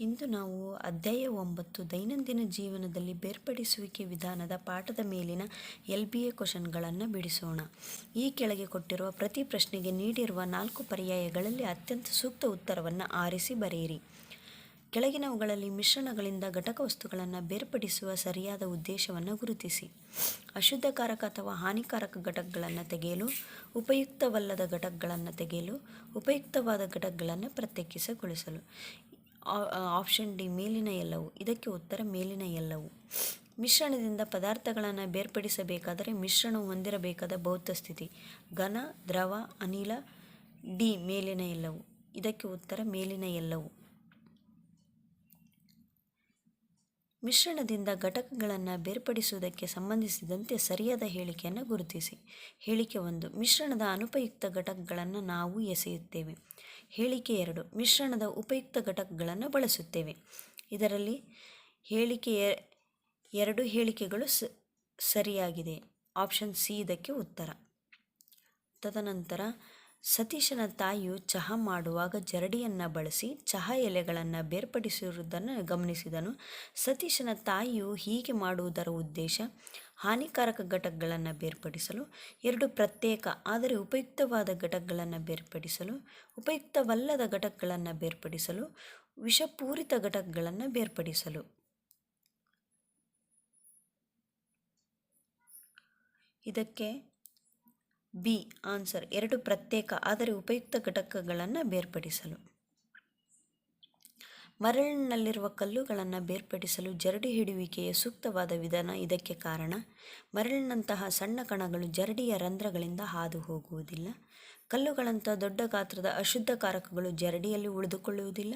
ಇಂದು ನಾವು ಅಧ್ಯಾಯ ಒಂಬತ್ತು, ದೈನಂದಿನ ಜೀವನದಲ್ಲಿ ಬೇರ್ಪಡಿಸುವಿಕೆ ವಿಧಾನದ ಪಾಠದ ಮೇಲಿನ ಎಲ್ ಬಿ ಎ ಕ್ವಶನ್ಗಳನ್ನು ಬಿಡಿಸೋಣ. ಈ ಕೆಳಗೆ ಕೊಟ್ಟಿರುವ ಪ್ರತಿ ಪ್ರಶ್ನೆಗೆ ನೀಡಿರುವ ನಾಲ್ಕು ಪರ್ಯಾಯಗಳಲ್ಲಿ ಅತ್ಯಂತ ಸೂಕ್ತ ಉತ್ತರವನ್ನು ಆರಿಸಿ ಬರೆಯಿರಿ. ಕೆಳಗಿನವುಗಳಲ್ಲಿ ಮಿಶ್ರಣಗಳಿಂದ ಘಟಕ ವಸ್ತುಗಳನ್ನು ಬೇರ್ಪಡಿಸುವ ಸರಿಯಾದ ಉದ್ದೇಶವನ್ನು ಗುರುತಿಸಿ. ಅಶುದ್ಧಕಾರಕ ಅಥವಾ ಹಾನಿಕಾರಕ ಘಟಕಗಳನ್ನು ತೆಗೆಯಲು, ಉಪಯುಕ್ತವಲ್ಲದ ಘಟಕಗಳನ್ನು ತೆಗೆಯಲು, ಉಪಯುಕ್ತವಾದ ಘಟಕಗಳನ್ನು ಪ್ರತ್ಯೇಕಿಸಗೊಳಿಸಲು. ಆಪ್ಷನ್ ಡಿ ಮೇಲಿನ ಎಲ್ಲವು. ಇದಕ್ಕೆ ಉತ್ತರ, ಮೇಲಿನ ಎಲ್ಲವು. ಮಿಶ್ರಣದಿಂದ ಪದಾರ್ಥಗಳನ್ನು ಬೇರ್ಪಡಿಸಬೇಕಾದರೆ ಮಿಶ್ರಣವು ಹೊಂದಿರಬೇಕಾದ ಭೌತ ಸ್ಥಿತಿ. ಘನ, ದ್ರವ, ಅನಿಲ ಡಿ ಮೇಲಿನ ಎಲ್ಲವು. ಇದಕ್ಕೆ ಉತ್ತರ, ಮೇಲಿನ ಎಲ್ಲವು. ಮಿಶ್ರಣದಿಂದ ಘಟಕಗಳನ್ನು ಬೇರ್ಪಡಿಸುವುದಕ್ಕೆ ಸಂಬಂಧಿಸಿದಂತೆ ಸರಿಯಾದ ಹೇಳಿಕೆಯನ್ನು ಗುರುತಿಸಿ. ಹೇಳಿಕೆ ಒಂದು. ಮಿಶ್ರಣದ ಅನುಪಯುಕ್ತ ಘಟಕಗಳನ್ನು ನಾವು ಎಸೆಯುತ್ತೇವೆ. ಹೇಳಿಕೆ ಎರಡು. ಮಿಶ್ರಣದ ಉಪಯುಕ್ತ ಘಟಕಗಳನ್ನು ಬಳಸುತ್ತೇವೆ. ಇದರಲ್ಲಿ ಹೇಳಿಕೆ ಎರಡು ಹೇಳಿಕೆಗಳು ಸ, ಸರಿಯಾಗಿದೆ. ಆಪ್ಷನ್ ಸಿ ಇದಕ್ಕೆ ಉತ್ತರ. ತದನಂತರ, ಸತೀಶನ ತಾಯಿಯು ಚಹಾ ಮಾಡುವಾಗ ಜರಡಿಯನ್ನು ಬಳಸಿ ಚಹಾ ಎಲೆಗಳನ್ನು ಬೇರ್ಪಡಿಸಿರುವುದನ್ನು ಗಮನಿಸಿದನು. ಸತೀಶನ ತಾಯಿಯು ಹೀಗೆ ಮಾಡುವುದರ ಉದ್ದೇಶ ಹಾನಿಕಾರಕ ಘಟಕಗಳನ್ನು ಬೇರ್ಪಡಿಸಲು, ಎರಡು ಪ್ರತ್ಯೇಕ ಆದರೆ ಉಪಯುಕ್ತವಾದ ಘಟಕಗಳನ್ನು ಬೇರ್ಪಡಿಸಲು, ಉಪಯುಕ್ತವಲ್ಲದ ಘಟಕಗಳನ್ನು ಬೇರ್ಪಡಿಸಲು, ವಿಷಪೂರಿತ ಘಟಕಗಳನ್ನು ಬೇರ್ಪಡಿಸಲು. ಇದಕ್ಕೆ ಬಿ ಆನ್ಸರ್, ಎರಡು ಪ್ರತ್ಯೇಕ ಆದರೆ ಉಪಯುಕ್ತ ಘಟಕಗಳನ್ನು ಬೇರ್ಪಡಿಸಲು. ಮರಳಿನಲ್ಲಿರುವ ಕಲ್ಲುಗಳನ್ನು ಬೇರ್ಪಡಿಸಲು ಜರಡಿ ಹಿಡಿಯುವಿಕೆಯ ಸೂಕ್ತವಾದ ವಿಧಾನ ಇದಕ್ಕೆ ಕಾರಣ, ಮರಳಿನಂತಹ ಸಣ್ಣ ಕಣಗಳು ಜರಡಿಯ ರಂಧ್ರಗಳಿಂದ ಹಾದು ಹೋಗುವುದಿಲ್ಲ ಕಲ್ಲುಗಳಂಥ ದೊಡ್ಡ ಗಾತ್ರದ ಅಶುದ್ಧಕಾರಕಗಳು ಜರಡಿಯಲ್ಲಿ ಉಳಿದುಕೊಳ್ಳುವುದಿಲ್ಲ.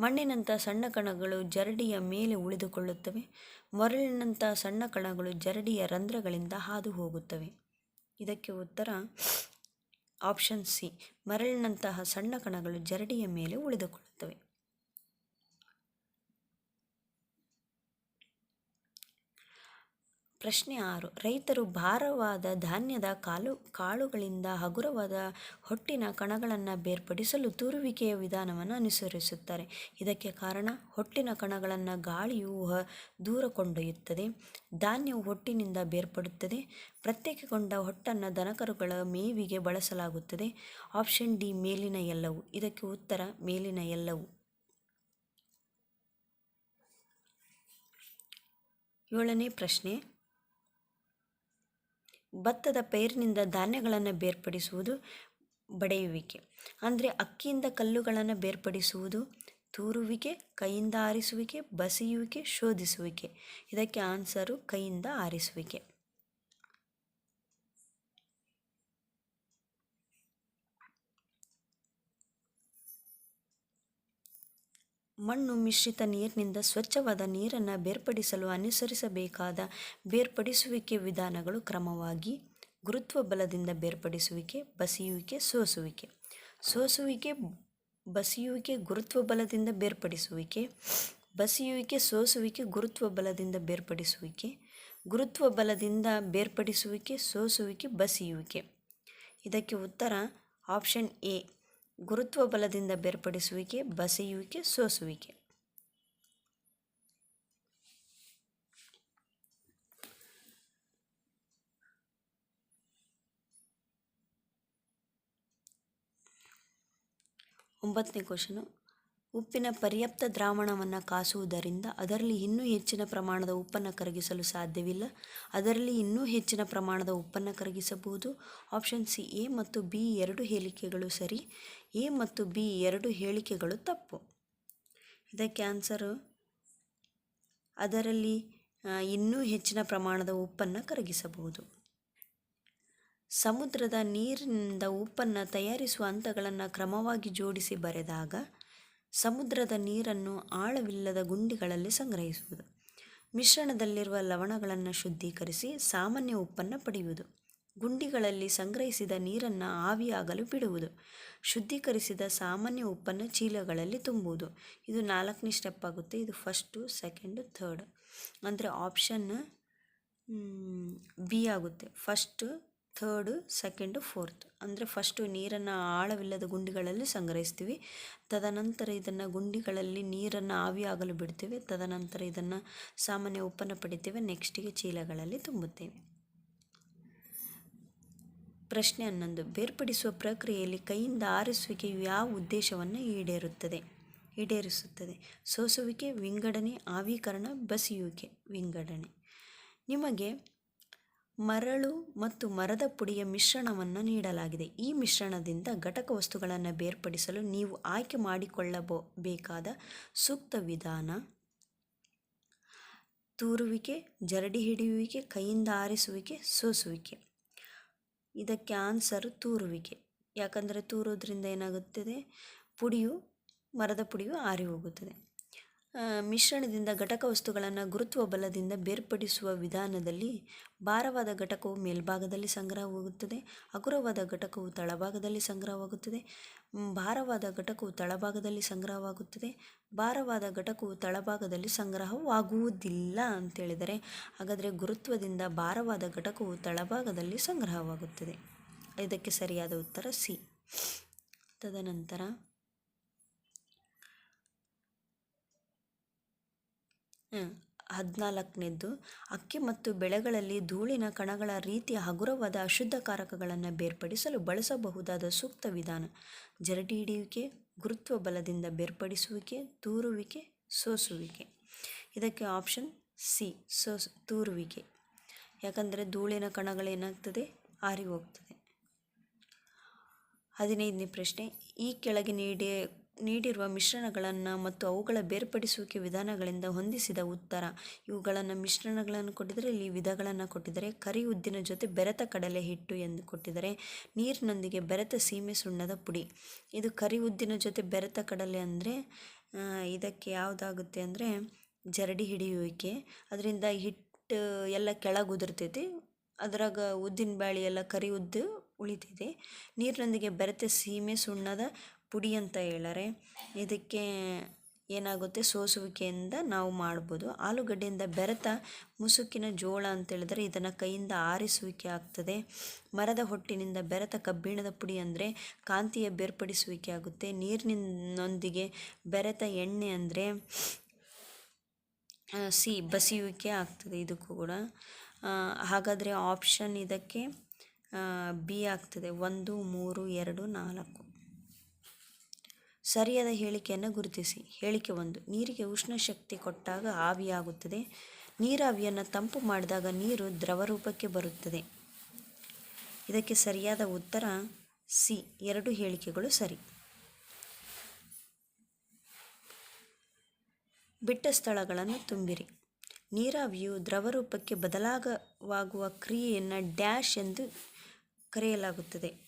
ಮಣ್ಣಿನಂಥ ಸಣ್ಣ ಕಣಗಳು ಜರಡಿಯ ಮೇಲೆ ಉಳಿದುಕೊಳ್ಳುತ್ತವೆ. ಮರಳಿನಂಥ ಸಣ್ಣ ಕಣಗಳು ಜರಡಿಯ ರಂಧ್ರಗಳಿಂದ ಹಾದು ಹೋಗುತ್ತವೆ ಇದಕ್ಕೆ ಉತ್ತರ ಆಪ್ಷನ್ ಸಿ. ಮರಳಿನಂತಹ ಸಣ್ಣ ಕಣಗಳು ಜರಡಿಯ ಮೇಲೆ ಉಳಿದುಕೊಳ್ಳುತ್ತವೆ. ಪ್ರಶ್ನೆ ಆರು. ರೈತರು ಭಾರವಾದ ಧಾನ್ಯದ ಕಾಲು, ಕಾಳುಗಳಿಂದ ಹಗುರವಾದ ಹೊಟ್ಟಿನ ಕಣಗಳನ್ನು ಬೇರ್ಪಡಿಸಲು ತೂರುವಿಕೆಯ ವಿಧಾನವನ್ನು ಅನುಸರಿಸುತ್ತಾರೆ. ಇದಕ್ಕೆ ಕಾರಣ ಹೊಟ್ಟಿನ ಕಣಗಳನ್ನು ಗಾಳಿಯು ದೂರ ಕೊಂಡೊಯ್ಯುತ್ತದೆ. ಧಾನ್ಯವು ಹೊಟ್ಟಿನಿಂದ ಬೇರ್ಪಡುತ್ತದೆ. ಪ್ರತ್ಯೇಕಗೊಂಡ ಹೊಟ್ಟನ್ನು ದನಕರುಗಳ ಮೇವಿಗೆ ಬಳಸಲಾಗುತ್ತದೆ. ಆಪ್ಷನ್ ಡಿ, ಮೇಲಿನ ಎಲ್ಲವು. ಇದಕ್ಕೆ ಉತ್ತರ, ಮೇಲಿನ ಎಲ್ಲವು. ಏಳನೇ ಪ್ರಶ್ನೆ. ಭತ್ತದ ಪೈರಿನಿಂದ ಧಾನ್ಯಗಳನ್ನು ಬೇರ್ಪಡಿಸುವುದು ಬಡೆಯುವಿಕೆ. ಅಂದರೆ ಅಕ್ಕಿಯಿಂದ ಕಲ್ಲುಗಳನ್ನು ಬೇರ್ಪಡಿಸುವುದು ತೂರುವಿಕೆ, ಕೈಯಿಂದ ಆರಿಸುವಿಕೆ, ಬಸಿಯುವಿಕೆ, ಶೋಧಿಸುವಿಕೆ. ಇದಕ್ಕೆ ಆನ್ಸರು ಕೈಯಿಂದ ಆರಿಸುವಿಕೆ. ಮಣ್ಣು ಮಿಶ್ರಿತ ನೀರಿನಿಂದ ಸ್ವಚ್ಛವಾದ ನೀರನ್ನು ಬೇರ್ಪಡಿಸಲು ಅನುಸರಿಸಬೇಕಾದ ಬೇರ್ಪಡಿಸುವಿಕೆ ವಿಧಾನಗಳು ಕ್ರಮವಾಗಿ ಗುರುತ್ವ ಬಲದಿಂದ ಬೇರ್ಪಡಿಸುವಿಕೆ, ಬಸಿಯುವಿಕೆ, ಸೋಸುವಿಕೆ. ಸೋಸುವಿಕೆ, ಬಸಿಯುವಿಕೆ ಗುರುತ್ವ ಬಲದಿಂದ ಬೇರ್ಪಡಿಸುವಿಕೆ, ಬಸಿಯುವಿಕೆ, ಸೋಸುವಿಕೆ ಗುರುತ್ವ ಬಲದಿಂದ ಬೇರ್ಪಡಿಸುವಿಕೆ, ಗುರುತ್ವ ಬಲದಿಂದ ಬೇರ್ಪಡಿಸುವಿಕೆ, ಸೋಸುವಿಕೆ, ಬಸಿಯುವಿಕೆ. ಇದಕ್ಕೆ ಉತ್ತರ ಆಪ್ಷನ್ ಎ. ಗುರುತ್ವ ಬಲದಿಂದ ಬೇರ್ಪಡಿಸುವಿಕೆ, ಬಸೆಯುವಿಕೆ, ಸೋಸುವಿಕೆ. ಒಂಬತ್ತನೇ ಕ್ವಶನು, ಉಪ್ಪಿನ ಪರ್ಯಾಪ್ತ ದ್ರಾವಣವನ್ನು ಕಾಸುವುದರಿಂದ ಅದರಲ್ಲಿ ಇನ್ನೂ ಹೆಚ್ಚಿನ ಪ್ರಮಾಣದ ಉಪ್ಪನ್ನು ಕರಗಿಸಲು ಸಾಧ್ಯವಿಲ್ಲ. ಅದರಲ್ಲಿ ಇನ್ನೂ ಹೆಚ್ಚಿನ ಪ್ರಮಾಣದ ಉಪ್ಪನ್ನು ಕರಗಿಸಬಹುದು. ಆಪ್ಷನ್ ಸಿ ಎ ಮತ್ತು ಬಿ ಎರಡು ಹೇಳಿಕೆಗಳು ಸರಿ. ಎ ಮತ್ತು ಬಿ ಎರಡು ಹೇಳಿಕೆಗಳು ತಪ್ಪು. ಇದಕ್ಕೆ ಆನ್ಸರು ಅದರಲ್ಲಿ ಇನ್ನೂ ಹೆಚ್ಚಿನ ಪ್ರಮಾಣದ ಉಪ್ಪನ್ನು ಕರಗಿಸಬಹುದು. ಸಮುದ್ರದ ನೀರಿನಿಂದ ಉಪ್ಪನ್ನು ತಯಾರಿಸುವ ಹಂತಗಳನ್ನು ಕ್ರಮವಾಗಿ ಜೋಡಿಸಿ ಬರೆದಾಗ, ಸಮುದ್ರದ ನೀರನ್ನು ಆಳವಿಲ್ಲದ ಗುಂಡಿಗಳಲ್ಲಿ ಸಂಗ್ರಹಿಸುವುದು, ಮಿಶ್ರಣದಲ್ಲಿರುವ ಲವಣಗಳನ್ನು ಶುದ್ಧೀಕರಿಸಿ ಸಾಮಾನ್ಯ ಉಪ್ಪನ್ನು ಪಡೆಯುವುದು. ಗುಂಡಿಗಳಲ್ಲಿ ಸಂಗ್ರಹಿಸಿದ ನೀರನ್ನು ಆವಿಯಾಗಲು ಬಿಡುವುದು. ಶುದ್ಧೀಕರಿಸಿದ ಸಾಮಾನ್ಯ ಉಪ್ಪನ್ನು ಚೀಲಗಳಲ್ಲಿ ತುಂಬುವುದು. ಇದು ನಾಲ್ಕನೇ ಸ್ಟೆಪ್ ಆಗುತ್ತೆ. ಇದು ಫಸ್ಟು ಸೆಕೆಂಡು ಥರ್ಡ್ ಅಂದರೆ ಆಪ್ಷನ್ ಬಿ ಆಗುತ್ತೆ. ಫಸ್ಟು ಥರ್ಡು ಸೆಕೆಂಡು ಫೋರ್ತ್ ಅಂದರೆ ಫಸ್ಟು ನೀರನ್ನು ಆಳವಿಲ್ಲದ ಗುಂಡಿಗಳಲ್ಲಿ ಸಂಗ್ರಹಿಸ್ತೀವಿ. ತದನಂತರ ಇದನ್ನು ಗುಂಡಿಗಳಲ್ಲಿ ನೀರನ್ನು ಆವಿಯಾಗಲು ಬಿಡ್ತೇವೆ. ತದನಂತರ ಇದನ್ನು ಸಾಮಾನ್ಯ ಉಪ್ಪನ್ನು ಪಡಿತೇವೆ. ನೆಕ್ಸ್ಟಿಗೆ ಚೀಲಗಳಲ್ಲಿ ತುಂಬುತ್ತೇವೆ. ಪ್ರಶ್ನೆ ಹನ್ನೊಂದು ಬೇರ್ಪಡಿಸುವ ಪ್ರಕ್ರಿಯೆಯಲ್ಲಿ ಕೈಯಿಂದ ಆರಿಸುವಿಕೆಯು ಯಾವ ಉದ್ದೇಶವನ್ನು ಈಡೇರುತ್ತದೆ? ಈಡೇರಿಸುತ್ತದೆ. ಸೋಸುವಿಕೆ, ವಿಂಗಡಣೆ, ಆವೀಕರಣ, ಬಸಿಯುವಿಕೆ, ವಿಂಗಡಣೆ. ನಿಮಗೆ ಮರಳು ಮತ್ತು ಮರದ ಪುಡಿಯ ಮಿಶ್ರಣವನ್ನು ನೀಡಲಾಗಿದೆ. ಈ ಮಿಶ್ರಣದಿಂದ ಘಟಕ ವಸ್ತುಗಳನ್ನು ಬೇರ್ಪಡಿಸಲು ನೀವು ಆಯ್ಕೆ ಮಾಡಿಕೊಳ್ಳಬೋ ಬೇಕಾದ ಸೂಕ್ತ ವಿಧಾನ ತೂರುವಿಕೆ, ಜರಡಿ ಹಿಡಿಯುವಿಕೆ, ಕೈಯಿಂದ ಆರಿಸುವಿಕೆ, ಸೋಸುವಿಕೆ. ಇದಕ್ಕೆ ಆನ್ಸರ್ ತೂರುವಿಕೆ. ಯಾಕಂದರೆ ತೂರೋದ್ರಿಂದ ಏನಾಗುತ್ತದೆ? ಪುಡಿಯು ಮರದ ಪುಡಿಯು ಆರಿ ಹೋಗುತ್ತದೆ ಮಿಶ್ರಣದಿಂದ ಘಟಕ ವಸ್ತುಗಳನ್ನು ಗುರುತ್ವ ಬಲದಿಂದ ಬೇರ್ಪಡಿಸುವ ವಿಧಾನದಲ್ಲಿ ಭಾರವಾದ ಘಟಕವು ಮೇಲ್ಭಾಗದಲ್ಲಿ ಸಂಗ್ರಹವಾಗುತ್ತದೆ, ಹಗುರವಾದ ಘಟಕವು ತಳಭಾಗದಲ್ಲಿ ಸಂಗ್ರಹವಾಗುತ್ತದೆ ಭಾರವಾದ ಘಟಕವು ತಳಭಾಗದಲ್ಲಿ ಸಂಗ್ರಹವಾಗುತ್ತದೆ, ಭಾರವಾದ ಘಟಕವು ತಳಭಾಗದಲ್ಲಿ ಸಂಗ್ರಹವಾಗುವುದಿಲ್ಲ ಅಂತೇಳಿದರೆ ಹಾಗಾದರೆ ಗುರುತ್ವದಿಂದ ಭಾರವಾದ ಘಟಕವು ತಳಭಾಗದಲ್ಲಿ ಸಂಗ್ರಹವಾಗುತ್ತದೆ. ಇದಕ್ಕೆ ಸರಿಯಾದ ಉತ್ತರ ಸಿ. ತದನಂತರ ಹದಿನಾಲ್ಕನೇದ್ದು, ಅಕ್ಕಿ ಮತ್ತು ಬೆಳೆಗಳಲ್ಲಿ ಧೂಳಿನ ಕಣಗಳ ರೀತಿಯ ಹಗುರವಾದ ಅಶುದ್ಧಕಾರಕಗಳನ್ನು ಬೇರ್ಪಡಿಸಲು ಬಳಸಬಹುದಾದ ಸೂಕ್ತ ವಿಧಾನ. ಜರಡಿ ಹಿಡಿಯುವಿಕೆ, ಗುರುತ್ವ ಬಲದಿಂದ ಬೇರ್ಪಡಿಸುವಿಕೆ, ತೂರುವಿಕೆ, ಸೋಸುವಿಕೆ. ಇದಕ್ಕೆ ಆಪ್ಷನ್ ಸಿ ಸೋಸ್, ತೂರುವಿಕೆ. ಯಾಕಂದರೆ ಧೂಳಿನ ಕಣಗಳೇನಾಗ್ತದೆ ಆರಿ ಹೋಗ್ತದೆ ಹದಿನೈದನೇ ಪ್ರಶ್ನೆ, ಈ ಕೆಳಗೆ ನೀಡಿ ನೀಡಿರುವ ಮಿಶ್ರಣಗಳನ್ನು ಮತ್ತು ಅವುಗಳ ಬೇರ್ಪಡಿಸುವಿಕೆ ವಿಧಾನಗಳಿಂದ ಹೊಂದಿಸಿದ ಉತ್ತರ. ಇವುಗಳನ್ನು ಮಿಶ್ರಣಗಳನ್ನು ಕೊಟ್ಟಿದ್ದರೆ, ಇಲ್ಲಿ ವಿಧಗಳನ್ನು ಕೊಟ್ಟಿದ್ದಾರೆ, ಕರಿ ಉದ್ದಿನ ಜೊತೆ ಬೆರೆತ ಕಡಲೆ ಹಿಟ್ಟು ಎಂದು ಕೊಟ್ಟಿದ್ದಾರೆ, ನೀರಿನೊಂದಿಗೆ ಬೆರೆತ ಸೀಮೆ ಸುಣ್ಣದ ಪುಡಿ. ಇದು ಕರಿ ಉದ್ದಿನ ಜೊತೆ ಬೆರೆತ ಕಡಲೆ ಅಂದರೆ ಇದಕ್ಕೆ ಯಾವುದಾಗುತ್ತೆ ಅಂದರೆ, ಜರಡಿ ಹಿಡಿಯುವಿಕೆ. ಅದರಿಂದ ಹಿಟ್ಟು ಎಲ್ಲ ಕೆಳಗೆ ಉದುರ್ತೈತಿ, ಅದರಾಗ ಉದ್ದಿನ ಬ್ಯಾಳಿ ಎಲ್ಲ ಕರಿ ಉದ್ದು ಉಳಿತಿದೆ ನೀರಿನೊಂದಿಗೆ ಬೆರೆತ ಸೀಮೆ ಸುಣ್ಣದ ಪುಡಿ ಅಂತ ಹೇಳಾರೆ, ಇದಕ್ಕೆ ಏನಾಗುತ್ತೆ? ಸೋಸುವಿಕೆಯಿಂದ ನಾವು ಮಾಡ್ಬೋದು. ಆಲೂಗಡ್ಡೆಯಿಂದ ಬೆರೆತ ಮುಸುಕಿನ ಜೋಳ ಅಂತ ಹೇಳಿದರೆ ಇದನ್ನು ಕೈಯಿಂದ ಆರಿಸುವಿಕೆ ಆಗ್ತದೆ. ಮರದ ಹೊಟ್ಟಿನಿಂದ ಬೆರೆತ ಕಬ್ಬಿಣದ ಪುಡಿ ಅಂದರೆ ಕಾಂತಿಯ ಬೇರ್ಪಡಿಸುವಿಕೆ ಆಗುತ್ತೆ. ನೀರಿನೊಂದಿಗೆ ಬೆರೆತ ಎಣ್ಣೆ ಅಂದರೆ ಸಿ, ಬಸಿಯುವಿಕೆ ಆಗ್ತದೆ ಇದಕ್ಕೂ ಕೂಡ. ಹಾಗಾದರೆ ಆಪ್ಷನ್ ಇದಕ್ಕೆ ಬಿ ಆಗ್ತದೆ. ಒಂದು, ಮೂರು, ಎರಡು, ನಾಲ್ಕು. ಸರಿಯಾದ ಹೇಳಿಕೆಯನ್ನು ಗುರುತಿಸಿ. ಹೇಳಿಕೆ ಒಂದು, ನೀರಿಗೆ ಉಷ್ಣ ಶಕ್ತಿ ಕೊಟ್ಟಾಗ ಆವಿಯಾಗುತ್ತದೆ. ನೀರಾವಿಯನ್ನು ತಂಪು ಮಾಡಿದಾಗ ನೀರು ದ್ರವ ರೂಪಕ್ಕೆ ಬರುತ್ತದೆ. ಇದಕ್ಕೆ ಸರಿಯಾದ ಉತ್ತರ ಸಿ, ಎರಡು ಹೇಳಿಕೆಗಳು ಸರಿ. ಬಿಟ್ಟ ಸ್ಥಳಗಳನ್ನು ತುಂಬಿರಿ. ನೀರಾವಿಯು ದ್ರವರೂಪಕ್ಕೆ ಬದಲಾಗವಾಗುವ ಕ್ರಿಯೆಯನ್ನು ಡ್ಯಾಶ್ ಎಂದು ಕರೆಯಲಾಗುತ್ತದೆ.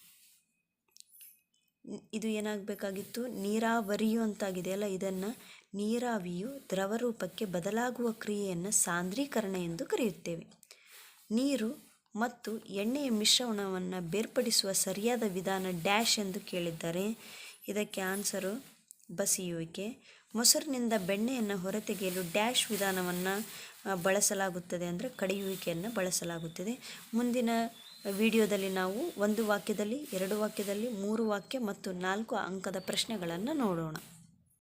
ಇದು ಏನಾಗಬೇಕಾಗಿತ್ತು? ನೀರಾವರಿಯು ಅಂತಾಗಿದೆಯಲ್ಲ ಇದನ್ನು ನೀರಾವಿಯು ದ್ರವರೂಪಕ್ಕೆ ಬದಲಾಗುವ ಕ್ರಿಯೆಯನ್ನು ಸಾಂದ್ರೀಕರಣ ಎಂದು ಕರೆಯುತ್ತೇವೆ. ನೀರು ಮತ್ತು ಎಣ್ಣೆಯ ಮಿಶ್ರಣವನ್ನು ಬೇರ್ಪಡಿಸುವ ಸರಿಯಾದ ವಿಧಾನ ಡ್ಯಾಶ್ ಎಂದು ಕೇಳಿದ್ದಾರೆ. ಇದಕ್ಕೆ ಆನ್ಸರು ಬಸಿಯುವಿಕೆ. ಮೊಸರಿನಿಂದ ಬೆಣ್ಣೆಯನ್ನು ಹೊರತೆಗೆಯಲು ಡ್ಯಾಶ್ ವಿಧಾನವನ್ನು ಬಳಸಲಾಗುತ್ತದೆ ಅಂದರೆ ಕಡಿಯುವಿಕೆಯನ್ನು ಬಳಸಲಾಗುತ್ತದೆ. ಮುಂದಿನ ವಿಡಿಯೋದಲ್ಲಿ ನಾವು ಒಂದು ವಾಕ್ಯದಲ್ಲಿ ಎರಡು ವಾಕ್ಯದಲ್ಲಿ ಮೂರು ವಾಕ್ಯ ಮತ್ತು ನಾಲ್ಕು ಅಂಕದ ಪ್ರಶ್ನೆಗಳನ್ನು ನೋಡೋಣ.